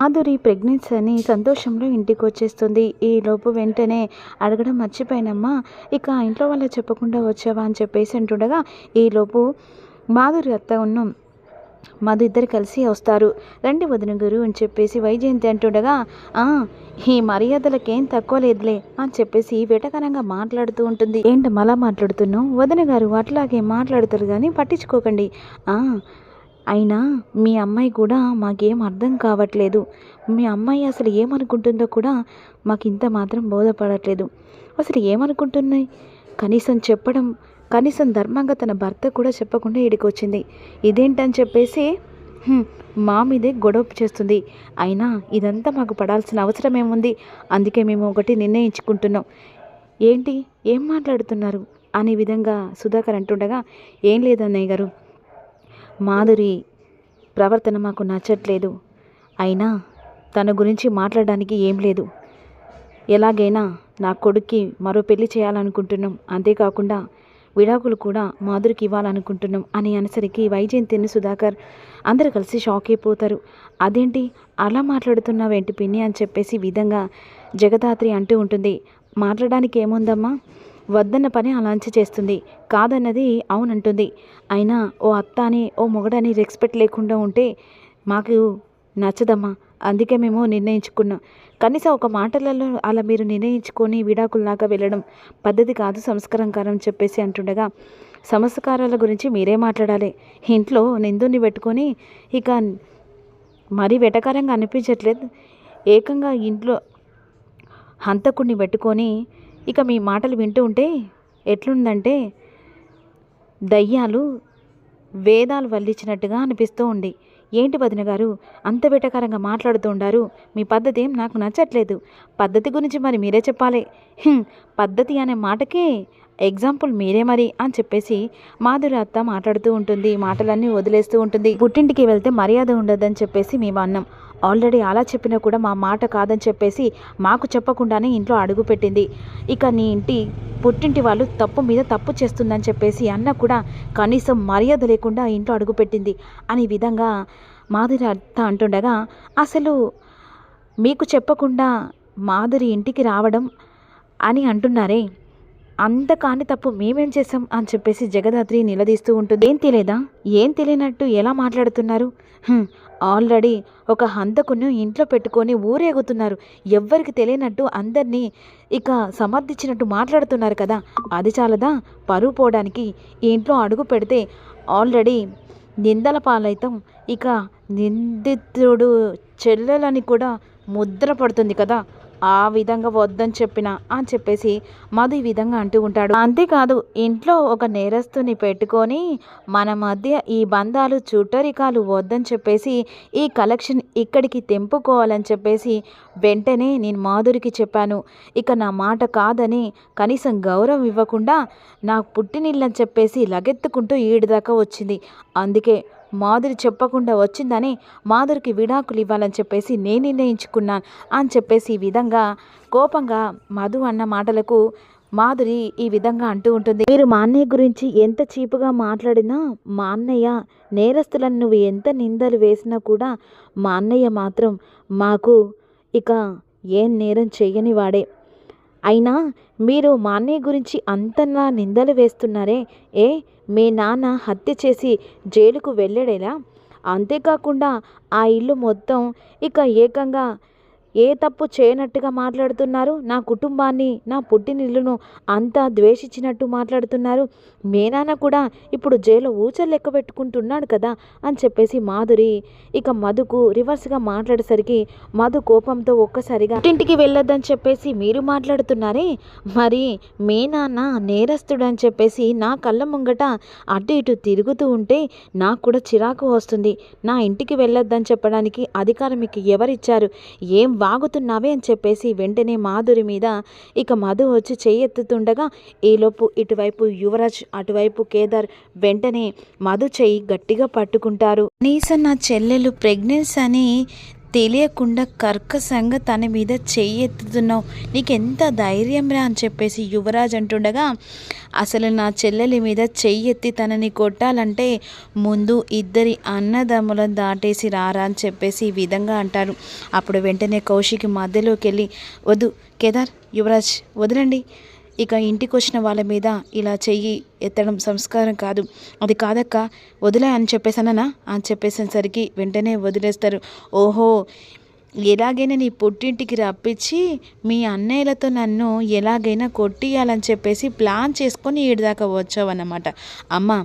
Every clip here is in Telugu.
మాధురి ప్రెగ్నెన్సీ అని సంతోషంలో ఇంటికి వచ్చేస్తుంది ఈలోపు వెంటనే అడగడం మర్చిపోయినమ్మా. ఇక ఇంట్లో వాళ్ళ చెప్పకుండా వచ్చావా అని చెప్పేసి అంటుండగా ఈలోపు మాధురి అత్త ఉన్న మధు ఇద్దరు కలిసి వస్తారు. రండి వదిన గురు అని చెప్పేసి వైజయంతి అంటుండగా ఈ మర్యాదలకేం తక్కువ లేదులే అని చెప్పేసి వెటకరంగా మాట్లాడుతూ ఉంటుంది. ఏంటి మళ్ళా మాట్లాడుతున్నావు? వదిన గారు అట్లాగే మాట్లాడతారు కానీ పట్టించుకోకండి. అయినా మీ అమ్మాయి కూడా మాకేం అర్థం కావట్లేదు. మీ అమ్మాయి అసలు ఏమనుకుంటుందో కూడా మాకు ఇంత మాత్రం బోధపడట్లేదు. అసలు ఏమనుకుంటున్నాయి? కనీసం చెప్పడం కనీసం ధర్మంగా తన భర్త కూడా చెప్పకుండా ఇడికి వచ్చింది ఇదేంటని చెప్పేసి మా మీదే గొడవ చేస్తుంది. అయినా ఇదంతా మాకు పడాల్సిన అవసరం ఏముంది అందుకే మేము ఒకటి నిర్ణయించుకుంటున్నాం. ఏంటి? ఏం మాట్లాడుతున్నారు? అనే విధంగా సుధాకర్ అంటుండగా ఏం లేదన్నయ్య గారు. మాధురి ప్రవర్తన మాకు నచ్చట్లేదు. అయినా తన గురించి మాట్లాడడానికి ఏం లేదు. ఎలాగైనా నా కొడుక్కి మరో పెళ్ళి చేయాలనుకుంటున్నాం. అంతేకాకుండా విడాకులు కూడా మాధురికి ఇవ్వాలనుకుంటున్నాం అని అనేసరికి వైజయంతిని సుధాకర్ అందరు కలిసి షాక్ అయిపోతారు. అదేంటి? అలా మాట్లాడుతున్నావేంటి పిన్ని? అని చెప్పేసి విధంగా జగదాత్రి అంటూ ఉంటుంది. మాట్లాడడానికి ఏముందమ్మా? వద్దన్న పని అలాంచి చేస్తుంది. కాదన్నది అవునంటుంది. అయినా ఓ అత్త అని ఓ మొగడని రెస్పెక్ట్ లేకుండా ఉంటే మాకు నచ్చదమ్మా. అందుకే మేము నిర్ణయించుకున్నాం. కనీసం ఒక మాటలలో అలా మీరు నిర్ణయించుకొని విడాకుల్లాగా వెళ్ళడం పద్ధతి కాదు సంస్కారం చెప్పేసి అంటుండగా సంస్కారాల గురించి మీరే మాట్లాడాలి. ఇంట్లో నిందుని పెట్టుకొని ఇక మరీ వెటకారంగా అనిపించట్లేదు. ఏకంగా ఇంట్లో హంతకుడిని పెట్టుకొని ఇక మీ మాటలు వింటూ ఉంటే ఎట్లుందంటే దయ్యాలు వేదాలు వల్లించినట్టుగా అనిపిస్తూ ఉంది. ఏంటి వదిన గారు? అంత వెటకారంగా మాట్లాడుతూ ఉండారు. మీ పద్ధతి ఏం నాకు నచ్చట్లేదు. పద్ధతి గురించి మరి మీరే చెప్పాలి. పద్ధతి అనే మాటకే ఎగ్జాంపుల్ మీరే మరి అని చెప్పేసి మాధురి అత్త మాట్లాడుతూ ఉంటుంది. మాటలన్నీ వదిలేస్తూ ఉంటుంది. పుట్టింటికి వెళ్తే మర్యాద ఉండదని చెప్పేసి మేము అన్నాం ఆల్రెడీ అలా చెప్పినా కూడా మా మాట కాదని చెప్పేసి మాకు చెప్పకుండానే ఇంట్లో అడుగు పెట్టింది. ఇక నీ ఇంటి పుట్టింటి వాళ్ళు తప్పు మీద తప్పు చేస్తుందని చెప్పేసి అన్న కూడా కనీసం మర్యాద లేకుండా ఇంట్లో అడుగుపెట్టింది అనే విధంగా మాధురి అత్త అంటుండగా అసలు మీకు చెప్పకుండా మాధురి ఇంటికి రావడం అని అంటున్నారే. అంత కాని తప్పు మేమేం చేసాం అని చెప్పేసి జగదాత్రి నిలదీస్తూ ఉంటుంది. ఏం తెలియదా? ఏం తెలియనట్టు ఎలా మాట్లాడుతున్నారు? ఆల్రెడీ ఒక హంతకును ఇంట్లో పెట్టుకొని ఊరేగుతున్నారు. ఎవ్వరికి తెలియనట్టు అందరినీ ఇక సమర్థించినట్టు మాట్లాడుతున్నారు కదా. అది చాలదా? పరువు పోవడానికి ఈ ఇంట్లో అడుగు పెడితే ఆల్రెడీ నిందల పాలైతాం. ఇక నిందితుడు చెల్లెలని కూడా ముద్ర పడుతుంది కదా. ఆ విధంగా వద్దని చెప్పిన అని చెప్పేసి మధు ఈ విధంగా అంటూ ఉంటాడు. అంతేకాదు ఇంట్లో ఒక నేరస్తుని పెట్టుకొని మన మధ్య ఈ బంధాలు చుట్టరికాలు వద్దని చెప్పేసి ఈ కలెక్షన్ ఇక్కడికి తెంపుకోవాలని చెప్పేసి వెంటనే నేను మాధురికి చెప్పాను ఇక నా మాట కాదని కనీసం గౌరవం ఇవ్వకుండా నాకు పుట్టినిల్లని చెప్పేసి లగెత్తుకుంటూ ఈడిదాకా వచ్చింది. అందుకే మాధురి చెప్పకుండా వచ్చిందని మాధురికి విడాకులు ఇవ్వాలని చెప్పేసి నేను నిర్ణయించుకున్నాను అని చెప్పేసి ఈ విధంగా కోపంగా మధు అన్న మాటలకు మాధురి ఈ విధంగా అంటూ ఉంటుంది. మీరు మా అన్నయ్య గురించి ఎంత చీపుగా మాట్లాడినా మా అన్నయ్య నేరస్తులను నువ్వు ఎంత నిందలు వేసినా కూడా మా అన్నయ్య మాత్రం మాకు ఇక ఏం నేరం చేయని వాడే. అయినా మీరు మా అన్నయ్య గురించి అంతలా నిందలు వేస్తున్నారే? ఏ? మీ నాన్న హత్య చేసి జైలుకు వెళ్ళాడేలా? అంతేకాకుండా ఆ ఇల్లు మొత్తం ఇక ఏకంగా ఏ తప్పు చేయనట్టుగా మాట్లాడుతున్నారు? నా కుటుంబాన్ని నా పుట్టినిల్లును అంతా ద్వేషించినట్టు మాట్లాడుతున్నారు. మీ నాన్న కూడా ఇప్పుడు జైలు ఊచలు లెక్క పెట్టుకుంటున్నాడు కదా అని చెప్పేసి మాధురి ఇక మధుకు రివర్స్గా మాట్లాడేసరికి మధు కోపంతో ఒక్కసారిగా ఇంటికి వెళ్ళొద్దని చెప్పేసి మీరు మాట్లాడుతున్నారే? మరి మీ నాన్న నేరస్తుడు అని చెప్పేసి నా కళ్ళ ముంగట అటు ఇటు తిరుగుతూ ఉంటే నాకు కూడా చిరాకు వస్తుంది. నా ఇంటికి వెళ్ళొద్దని చెప్పడానికి అధికారం మీకు ఎవరిచ్చారు? ఏం వాగుతున్నావే అని చెప్పేసి వెంటనే మాధురి మీద ఇక మధు వచ్చి చేయెత్తుతుండగా ఈలోపు ఇటువైపు యువరాజ్ అటువైపు కేదార్ వెంటనే మధు చెయ్యి గట్టిగా పట్టుకుంటారు. కనీసం నా చెల్లెలు ప్రెగ్నెన్స్ అని తెలియకుండా కర్కశంగా తన మీద చెయ్యి ఎత్తుతున్నావు. నీకెంత ధైర్యం రా అని చెప్పేసి యువరాజ్ అంటుండగా అసలు నా చెల్లెలి మీద చెయ్యి ఎత్తి తనని కొట్టాలంటే ముందు ఇద్దరి అన్నదమ్ములను దాటేసి రారా అని చెప్పేసి ఈ విధంగా అంటారు. అప్పుడు వెంటనే కౌశికి మధ్యలోకి వెళ్ళి వద్దు కేదార్ యువరాజ్ వదలండి. ఇక ఇంటికి వచ్చిన వాళ్ళ మీద ఇలా చెయ్యి ఎత్తడం సంస్కారం కాదు. అది కాదక్క వదిలే అని చెప్పేసానన్నా అని చెప్పేసేసరికి వెంటనే వదిలేస్తారు. ఓహో ఎలాగైనా నీ పుట్టింటికి రప్పించి మీ అన్నయ్యలతో నన్ను ఎలాగైనా కొట్టియాలని చెప్పేసి ప్లాన్ చేసుకొని ఈడిదాకా వచ్చావన్నమాట. అమ్మ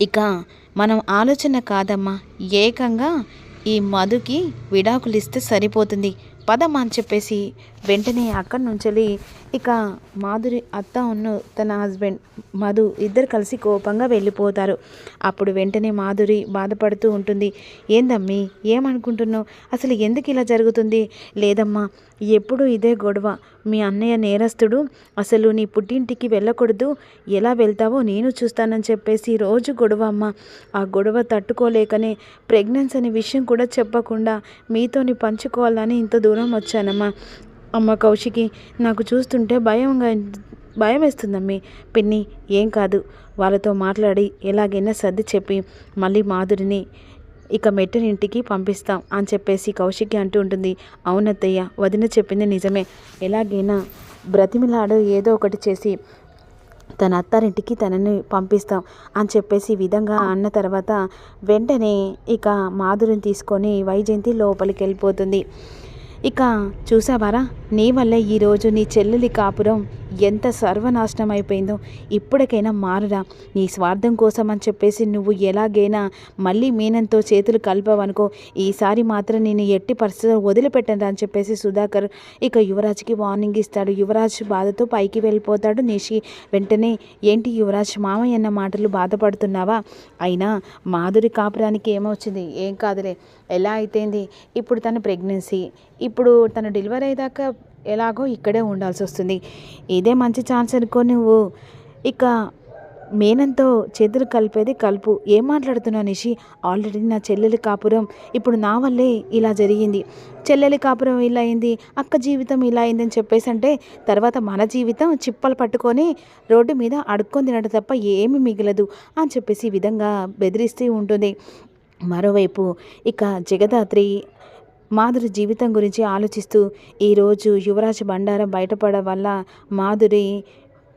ఇక మనం ఆలోచన కాదమ్మా. ఏకంగా ఈ మధుకి విడాకులు ఇస్తే సరిపోతుంది. పదమ్మా అని చెప్పేసి వెంటనే అక్కడి నుంచి ఇక మాధురి అత్త ఉన్న తన హస్బెండ్ మధు ఇద్దరు కలిసి కోపంగా వెళ్ళిపోతారు. అప్పుడు వెంటనే మాధురి బాధపడుతూ ఉంటుంది. ఏందమ్మీ ఏమనుకుంటున్నావు? అసలు ఎందుకు ఇలా జరుగుతుంది? లేదమ్మా ఎప్పుడు ఇదే గొడవ. మీ అన్నయ్య నేరస్తుడు. అసలు నీ పుట్టింటికి వెళ్ళకూడదు. ఎలా వెళ్తావో నేను చూస్తానని చెప్పేసి రోజు గొడవ అమ్మ. ఆ గొడవ తట్టుకోలేకనే ప్రెగ్నెన్సీ అనే విషయం కూడా చెప్పకుండా మీతోని పంచుకోవాలని ఇంత దూరం వచ్చానమ్మా. అమ్మ కౌశికి నాకు చూస్తుంటే భయంగా భయం వేస్తుందమ్మి పిన్ని ఏం కాదు. వాళ్ళతో మాట్లాడి ఎలాగైనా సర్ది చెప్పి మళ్ళీ మాధురిని ఇక మెట్టనింటికి పంపిస్తాం అని చెప్పేసి కౌశిక్య అంటూ ఉంటుంది. అవునత్తయ్య వదిన చెప్పింది నిజమే. ఎలాగైనా బ్రతిమిలాడు ఏదో ఒకటి చేసి తన అత్తారింటికి తనని పంపిస్తాం అని చెప్పేసి విధంగా అన్న తర్వాత వెంటనే ఇక మాధురిని తీసుకొని వైజయంతి లోపలికి వెళ్ళిపోతుంది. ఇక చూసావారా నీ వల్లే ఈరోజు నీ చెల్లెలి కాపురం ఎంత సర్వనాశనం అయిపోయిందో ఇప్పటికైనా మారురా. నీ స్వార్థం కోసం అని చెప్పేసి నువ్వు ఎలాగైనా మళ్ళీ మీనంతో చేతులు కలిపావనుకో ఈసారి మాత్రం నేను ఎట్టి పరిస్థితి వదిలిపెట్టను అని చెప్పేసి సుధాకర్ ఇక యువరాజ్కి వార్నింగ్ ఇస్తాడు. యువరాజ్ బాధతో పైకి వెళ్ళిపోతాడు. నిషి వెంటనే ఏంటి యువరాజ్ మామయ్య అన్న మాటలు బాధపడుతున్నావా? అయినా మాధురి కాపురానికి ఏమొచ్చింది? ఏం కాదులే. ఎలా అయితేంది? ఇప్పుడు తన ప్రెగ్నెన్సీ ఇప్పుడు తను డెలివరీ అయ్యాక ఎలాగో ఇక్కడే ఉండాల్సి వస్తుంది ఇదే మంచి ఛాన్స్ అనుకో నువ్వు. ఇక మేనంతో చేతులు కలిపేది కలుపు. ఏం మాట్లాడుతున్నావు నిషి? ఆల్రెడీ నా చెల్లెలి కాపురం ఇప్పుడు నా వల్లే ఇలా జరిగింది. చెల్లెలి కాపురం ఇలా అయింది అక్క జీవితం ఇలా అయిందని చెప్పేసి అంటే తర్వాత మన జీవితం చిప్పలు పట్టుకొని రోడ్డు మీద అడుక్కొని తినడం తప్ప ఏమి మిగలదు అని చెప్పేసి ఈ విధంగా బెదిరిస్తూ ఉంటుంది. మరోవైపు ఇక జగదాత్రి మాధురి జీవితం గురించి ఆలోచిస్తూ ఈరోజు యువరాజ్ బండారం బయటపడడం వల్ల మాధురి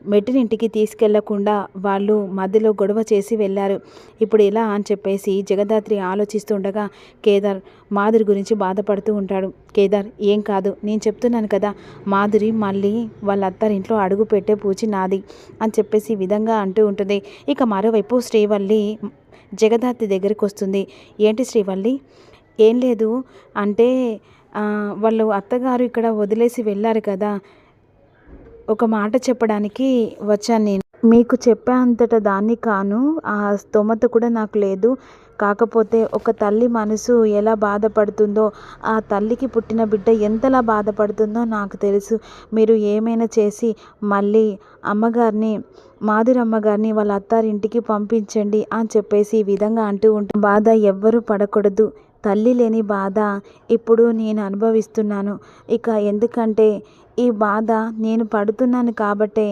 మెట్టినింటికి తీసుకెళ్ళకుండా వాళ్ళు మధ్యలో గొడవ చేసి వెళ్ళారు. ఇప్పుడు ఎలా అని చెప్పేసి జగదాత్రి ఆలోచిస్తుండగా కేదార్ మాధురి గురించి బాధపడుతూ ఉంటాడు. కేదార్ ఏం కాదు నేను చెప్తున్నాను కదా మాధురి మళ్ళీ వాళ్ళ అత్తారింట్లో అడుగు పెట్టే పూచి నాది అని చెప్పేసి ఈ విధంగా అంటూ ఉంటుంది. ఇక మరోవైపు శ్రీవల్లి జగదాత్రి దగ్గరికి వస్తుంది. ఏంటి శ్రీవల్లి ఏం లేదు. అంటే వాళ్ళు అత్తగారు ఇక్కడ వదిలేసి వెళ్ళారు కదా. ఒక మాట చెప్పడానికి వచ్చాను నేను. మీకు చెప్పే అంతట దాన్ని కాను ఆ స్తోమత కూడా నాకు లేదు. కాకపోతే ఒక తల్లి మనసు ఎలా బాధపడుతుందో ఆ తల్లికి పుట్టిన బిడ్డ ఎంతలా బాధపడుతుందో నాకు తెలుసు. మీరు ఏమైనా చేసి మళ్ళీ అమ్మగారిని మాధురమ్మగారిని వాళ్ళ అత్తారింటికి పంపించండి అని చెప్పేసి ఈ విధంగా అంటూ ఉంటాం బాధ ఎవ్వరూ పడకూడదు. తల్లి లేని బాధ ఇప్పుడు నేను అనుభవిస్తున్నాను. ఇక ఎందుకంటే ఈ బాధ నేను పడుతున్నాను కాబట్టే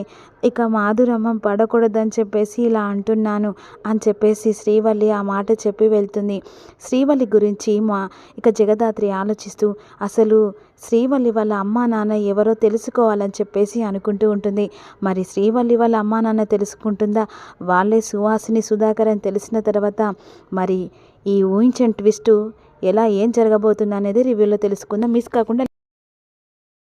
ఇక మాధురమ్మ పడకూడదని చెప్పేసి ఇలా అంటున్నాను అని చెప్పేసి శ్రీవల్లి ఆ మాట చెప్పి వెళ్తుంది. శ్రీవల్లి గురించి మా ఇక జగదాత్రి ఆలోచిస్తూ అసలు శ్రీవల్లి వాళ్ళ అమ్మా నాన్న ఎవరో తెలుసుకోవాలని చెప్పేసి అనుకుంటూ ఉంటుంది. మరి శ్రీవల్లి వాళ్ళ అమ్మా నాన్న తెలుసుకుంటుందా? వాళ్ళే సువాసిని సుధాకర్ అని తెలిసిన తర్వాత మరి ఈ ఊహించని ట్విస్టు ఎలా ఏం జరగబోతుంది అనేది రివ్యూలో తెలుసుకుందాం. మిస్ కాకుండా